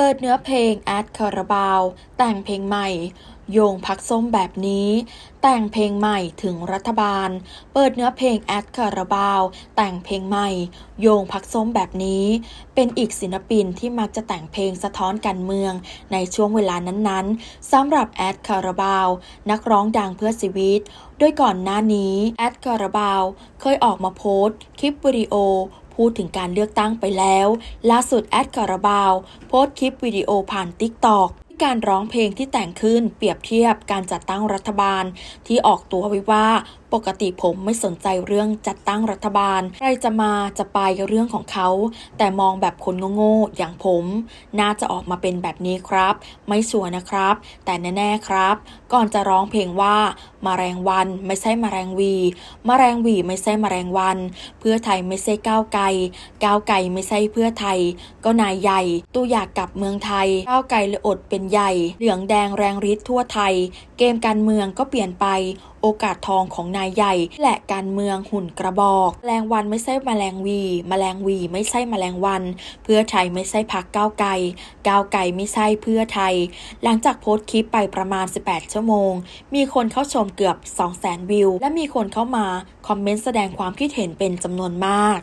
เปิดเนื้อเพลงแอดคาราบาว แต่งเพลงใหม่ โยงพักส้มแบบนี้ แต่งเพลงใหม่ถึงรัฐบาล เปิดเนื้อเพลงแอดคาราบาว แต่งเพลงใหม่ โยงพักส้มแบบนี้ เป็นอีกศิลปินที่มักจะแต่งเพลงสะท้อนการเมือง ในช่วงเวลานั้นๆสำหรับแอดคาราบาว นักร้องดังเพื่อชีวิต โดยก่อนหน้านี้แอดคาราบาว เคยออกมาโพสต์คลิปวิดีโอ พูดถึงการเลือกตั้งไปแล้ว ล่าสุดแอดคาราบาว โพสต์คลิปวิดีโอผ่านติ๊กตอกการร้องเพลงที่แต่งขึ้นเปรียบเทียบการจัดตั้งรัฐบาลที่ออกตัวไว้ว่าปกติผมไม่สนใจเรื่องจัดตั้งรัฐบาล ใครจะมาจะไปเรื่องของเขา แต่มองแบบคนโง่ๆอย่างผม น่าจะออกมาเป็นแบบนี้ครับ ไม่ชัวร์นะครับ แต่แน่ๆครับ ก่อนจะร้องเพลงว่ามาแรงวันไม่ใช่มาแรงวี มาแรงวีไม่ใช่มาแรงวัน เพื่อไทยไม่ใช่ก้าวไกล ก้าวไกลไม่ใช่เพื่อไทย ก็นายใหญ่ ตู้อยากกลับเมืองไทย ก้าวไกลเลยอดเป็นใหญ่ เหลืองแดงแรงฤทธิ์ทั่วไทย เกมการเมืองก็เปลี่ยนไปโอกาสทองของนายใหญ่ และการเมืองหุ่นกระบอกแมลงวันไม่ใช่แมลงวีแมลงวีไม่ใช่แมลงวัน เพื่อไทยไม่ใช่พักก้าวไกลก้าวไกลไม่ใช่เพื่อไทย หลังจากโพสต์คลิปไปประมาณ 18 ชั่วโมง มีคนเข้าชมเกือบ 200,000 วิว และมีคนเข้ามา คอมเมนต์แสดงความคิดเห็นเป็นจำนวนมาก